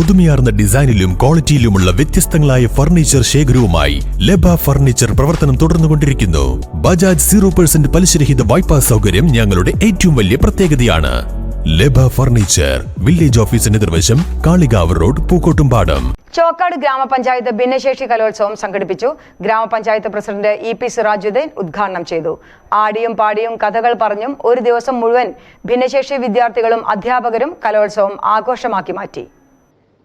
പുതുമയാർന്ന ഡിസൈനിലും ക്വാളിറ്റിയിലുമുള്ള വ്യത്യസ്തങ്ങളായ ഫർണിച്ചർ ശേഖരവുമായി ലബ ഫർണിച്ചർ പ്രവർത്തനം തുടർന്നുകൊണ്ടിരിക്കുന്നു. ബജാജ് സീറോ പെർസെന്റ് പലിശരഹിത വായ്പാ സൗകര്യം ഞങ്ങളുടെ ഏറ്റവും വലിയ പ്രത്യേകതയാണ്. ലബ ഫർണിച്ചർ വില്ലേജ് ഓഫീസിന് നിർവശം കാളികാവ് റോഡ് പൂക്കോട്ടുംപാടം. ചോക്കാട് ഗ്രാമപഞ്ചായത്ത് ഭിന്നശേഷി കലോത്സവം സംഘടിപ്പിച്ചു. ഗ്രാമപഞ്ചായത്ത് പ്രസിഡന്റ് ഇ പി സിറാജുദ്ദീൻ ഉദ്ഘാടനം ചെയ്തു. ആടിയും പാടിയും കഥകൾ പറഞ്ഞും ഒരു ദിവസം മുഴുവൻ ഭിന്നശേഷി വിദ്യാർത്ഥികളും അധ്യാപകരും കലോത്സവം ആഘോഷമാക്കി മാറ്റി.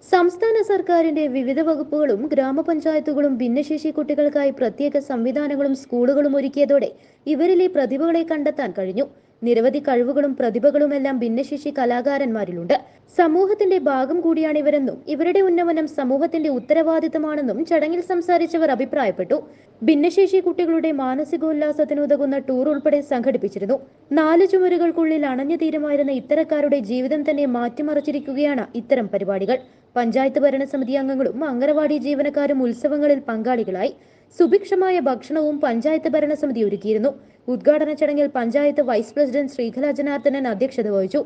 സംസ്ഥാന സർക്കാരിന്റെ വിവിധ വകുപ്പുകളും ഗ്രാമപഞ്ചായത്തുകളും ഭിന്നശേഷി കുട്ടികൾക്കായി പ്രത്യേക സംവിധാനങ്ങളും സ്കൂളുകളും ഒരുക്കിയതോടെ ഇവരിലെ പ്രതിഭകളെ കണ്ടെത്താൻ കഴിഞ്ഞു. നിരവധി കഴിവുകളും പ്രതിഭകളുമെല്ലാം ഭിന്നശേഷി കലാകാരന്മാരിലുണ്ട്. സമൂഹത്തിന്റെ ഭാഗം കൂടിയാണ് ഇവരെന്നും ഇവരുടെ ഉന്നമനം സമൂഹത്തിന്റെ ഉത്തരവാദിത്തമാണെന്നും ചടങ്ങിൽ സംസാരിച്ചവർ അഭിപ്രായപ്പെട്ടു. ഭിന്നശേഷി കുട്ടികളുടെ മാനസികോല്ലാസത്തിനുതകുന്ന ടൂർ ഉൾപ്പെടെ സംഘടിപ്പിച്ചിരുന്നു. നാല് ചുമരുകൾക്കുള്ളിൽ അണഞ്ഞു തീരുമായിരുന്ന ഇത്തരക്കാരുടെ ജീവിതം തന്നെ മാറ്റിമറിച്ചിരിക്കുകയാണ് ഇത്തരം പരിപാടികൾ. പഞ്ചായത്ത് ഭരണസമിതി അംഗങ്ങളും അംഗനവാടി ജീവനക്കാരും ഉത്സവങ്ങളിൽ പങ്കാളികളായി. സുഭിക്ഷമായ ഭക്ഷണവും പഞ്ചായത്ത് ഭരണസമിതി ഒരുക്കിയിരുന്നു. ഉദ്ഘാടന ചടങ്ങിൽ പഞ്ചായത്ത് വൈസ് പ്രസിഡന്റ് ശ്രീകല ജനാർദ്ദനൻ അധ്യക്ഷത വഹിച്ചു.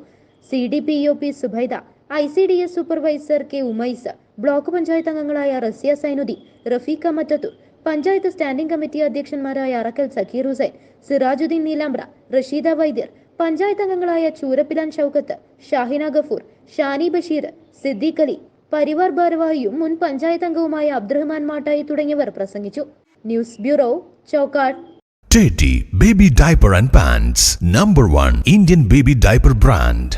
C D P O P Subaida I C D S supervisor K Umais block panchayat അംഗങ്ങളായ റസിയ സൈനുദ്ദീൻ റഫീഖ മറ്റത്തൂർ പഞ്ചായത്ത് സ്റ്റാൻഡിംഗ് കമ്മിറ്റി അധ്യക്ഷന്മാരായ അറക്കൽ സക്കീർ ഹുസൈൻ സിറാജുദ്ദീൻ നീലാംബ്ര റഷീദ വൈദ്യർ പഞ്ചായത്ത് അംഗങ്ങളായ ചൂരപ്പിലാൻ ഷൌക്കത്ത് ഷാഹിന ഗഫൂർ ഷാനി ബഷീർ സിദ്ദീഖ് അലി പരിവാർ ഭാരവാഹിയും മുൻ പഞ്ചായത്ത് അംഗവുമായ അബ്ദുറഹ്മാൻ മാട്ടായി തുടങ്ങിയവർ പ്രസംഗിച്ചു. News bureau Chokkad. Teddy Baby Diaper and Pants number 1 Indian Baby Diaper Brand